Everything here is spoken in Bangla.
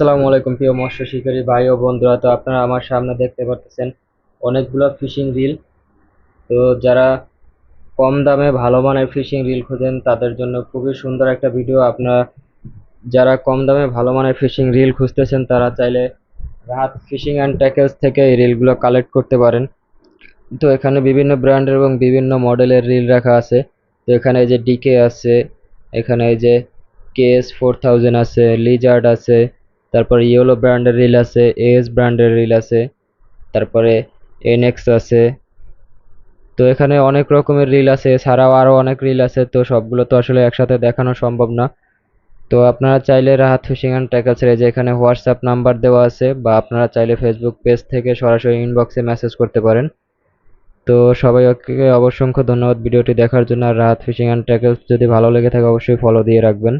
আসসালামু আলাইকুম প্রিয় মৎস্য শিকারী ভাই ও বন্ধুরা, তো আপনারা আমার সামনে দেখতে পাচ্ছেন অনেকগুলো ফিশিং রিল। তো যারা কম দামে ভালো মানের ফিশিং রিল খোঁজেন, তাদের জন্য খুবই সুন্দর একটা ভিডিও। আপনারা যারা কম দামে ভালো মানের ফিশিং রিল খুঁজতেছেন, তারা চাইলে রাহাত ফিশিং অ্যান্ড ট্যাকেলস থেকে এই রিলগুলো কালেক্ট করতে পারেন। তো এখানে বিভিন্ন ব্র্যান্ডের এবং বিভিন্ন মডেলের রিল রাখা আছে। তো এখানে এই যে ডিকে আছে, এখানে এই যে কেএস ফোর থাউজেন্ড আছে, লিজার্ড আছে তারপর ইয়েলো ব্র্যান্ডের রিল আছে এএস ব্র্যান্ডের রিল আছে, তারপরে এনএক্স আছে। তো এখানে অনেক রকমের রিল আছে, এছাড়াও আরও অনেক রিল আছে, তো সবগুলো তো আসলে একসাথে দেখানো সম্ভব না। তো আপনারা চাইলে রাহাত ফিশিং অ্যান্ড ট্যাকেলসের এই যে এখানে হোয়াটসঅ্যাপ নাম্বার দেওয়া আছে, বা আপনারা চাইলে ফেসবুক পেজ থেকে সরাসরি ইনবক্সে মেসেজ করতে পারেন। তো সবাইকে অবশ্যই ধন্যবাদ ভিডিওটি দেখার জন্য, আর রাহাত ফিশিং অ্যান্ড ট্যাকেলস যদি ভালো লেগে থাকে, অবশ্যই ফলো দিয়ে রাখবেন।